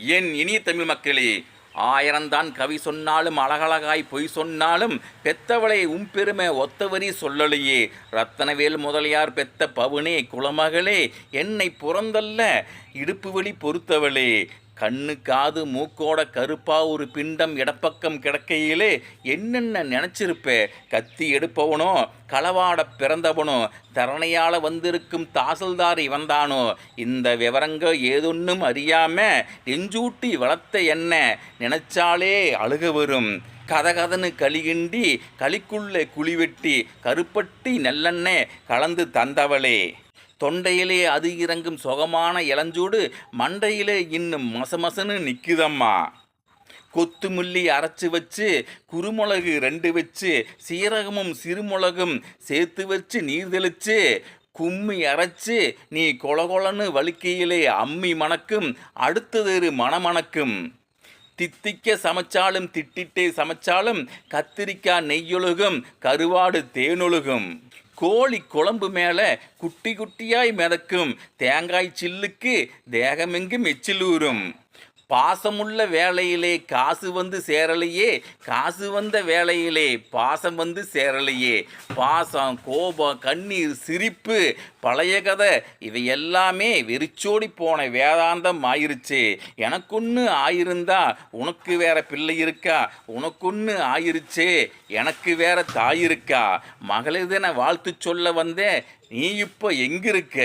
என் இனிய தமிழ் மக்களே ஆயிரம்தான் கவி சொன்னாலும் அழகழகாய் பொய் சொன்னாலும் பெத்தவளை உம்பெருமை ஒத்தவரி சொல்லலையே. ரத்தனவேல் முதலியார் பெத்த பவுனே குலமகளே என்னை புறந்தல்ல இடுப்பு வழி பொறுத்தவளே. கண்ணு காது மூக்கோட கருப்பா ஒரு பிண்டம் இடப்பக்கம் கிடக்கையிலே என்னென்ன நினச்சிருப்பே? கத்தி எடுப்பவனோ களவாட பிறந்தவனோ தரணையால் வந்திருக்கும் தாசல்தார் இவன்தானோ? இந்த விவரங்க ஏதொன்னும் அறியாமல் நெஞ்சூட்டி வளர்த்த என்ன? நினைச்சாலே அழுக வரும். கதகதனு களிகிண்டி களிக்குள்ளே குழி வெட்டி கருப்பட்டி நல்லெண்ணெய் கலந்து தந்தவளே. தொண்டையிலே அது இறங்கும் சுகமான இளஞ்சூடு மண்டையிலே இன்னும் மசமசன்னு நிற்குதம்மா கொத்துமல்லி அரைச்சி வச்சு குருமிளகு ரெண்டு வச்சு சீரகமும் சிறுமிளகும் சேர்த்து வச்சு நீர் தெளிச்சு கும்மி அரைச்சு நீ கொலகொலன்னு வலிக்கையிலே அம்மி மணக்கும் அடுத்ததொரு மணமணக்கும் தித்திக்க சமைச்சாலும் திட்டிட்டே சமைச்சாலும் கத்திரிக்காய் நெய்யொழுகும் கருவாடு தேனொழுகும். கோழி குழம்பு மேலே குட்டி குட்டியாய் மிதக்கும். தேங்காய் சில்லுக்கு தேகமெங்கும் எச்சிலூரும் பாசமுள்ள வேலையிலே காசு வந்து சேரலையே காசு வந்த வேலையிலே பாசம் வந்து சேரலையே. பாசம் கோபம் கண்ணீர் சிரிப்பு பழைய கதை இவை எல்லாமே வெறிச்சோடி போன வேதாந்தம் ஆயிருச்சு. எனக்கொன்று ஆயிருந்தா உனக்கு வேற பிள்ளை இருக்கா? உனக்கொன்று ஆயிருச்சே எனக்கு வேற தாய் இருக்கா? மகளிர் தின வாழ்த்து சொல்ல வந்தேன் நீ இப்போ எங்கிருக்க?